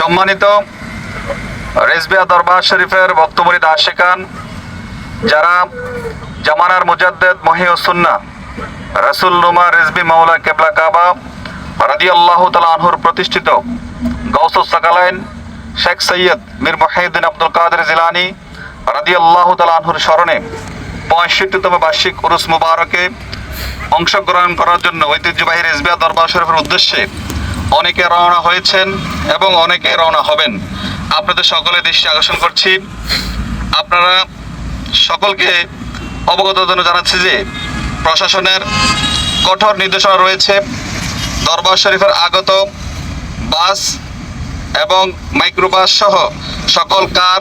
সম্মানিত রেজবিয়া দরবার শরীফের বক্তমরিদ আশেকান, যারা জামানার মুজাদ্দেদ মহিউসুন্না রাসুল নুমা রেজবি মাওলা কেবলা কাবা রাদি আল্লাহ আনহুর প্রতিষ্ঠিত গৌসুস সাকালাইন শেখ সৈয়দ মীর মহিউদ্দিন আব্দুল কাদের জিলানি রাদি আল্লাহ আনহুর স্মরণে পঁয়ষট্টিতম বার্ষিক উরুস মুবারকে অংশগ্রহণ করার জন্য ঐতিহ্যবাহী রেজবিয়া দরবার শরীফের উদ্দেশ্যে অনেকে রওনা হয়েছেন এবং অনেকে রওনা হবেন। আপনাদের সকলে দৃষ্টি আকর্ষণ করছি। আপনারা সকলকে অবগত জন্য জানাচ্ছি যে প্রশাসনের কঠোর নির্দেশনা রয়েছে। দরবার শরীফের আগত বাস এবং মাইক্রোবাস সহ সকল কার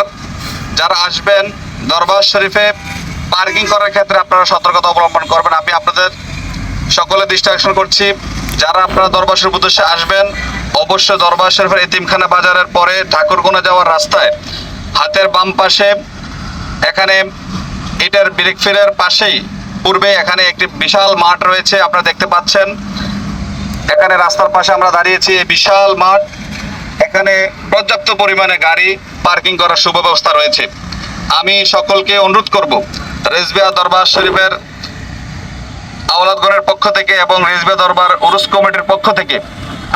যারা আসবেন দরবার শরীফে পার্কিং করার ক্ষেত্রে আপনারা সতর্কতা অবলম্বন করবেন। আমি আপনাদের সকলে দৃষ্টি আকর্ষণ করছি। যারা আপনারা দরবার উদ্দেশ্যে আসবেন, অবশ্যই দরবার শরীফের এতিমখানা বাজারের পরে ঠাকুরগোনা যাওয়ার রাস্তায়, হাতের বাম পাশে, এখানে এটার ব্রেক ফেরের পাশেই, পূর্বে এখানে একটি বিশাল মাঠ রয়েছে, আপনারা দেখতে পাচ্ছেন। এখানে রাস্তার পাশে আমরা দাঁড়িয়েছি বিশাল মাঠ। এখানে পর্যাপ্ত পরিমাণে গাড়ি পার্কিং করার সুব্যবস্থা রয়েছে। আমি সকলকে অনুরোধ করব, রেজবিয়া দরবার শরীফের আওলাদগণের পক্ষ থেকে এবং রেজবে দরবার উরুস কমিটির পক্ষ থেকে,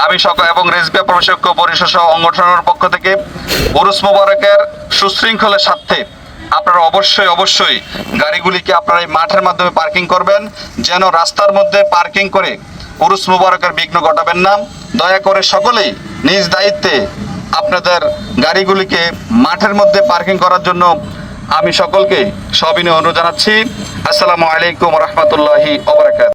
আমি সকল এবং রেজবে প্রবেশক পরিষদ সংগঠনের পক্ষ থেকে উরুস মোবারকের সুশৃঙ্খলের স্বার্থে আপনারা অবশ্যই অবশ্যই গাড়িগুলিকে আপনারা এই মাঠের মাধ্যমে পার্কিং করবেন, যেন রাস্তার মধ্যে পার্কিং করে উরুস মুবারকের বিঘ্ন ঘটাবেন না। দয়া করে সকলেই নিজ দায়িত্বে আপনাদের গাড়িগুলিকে মাঠের মধ্যে পার্কিং করার জন্য আমি সকলকে সবিনয় অনুরোধ জানাচ্ছি। আসসালামু আলাইকুম রহমতুল্লাহি ওবরাকাত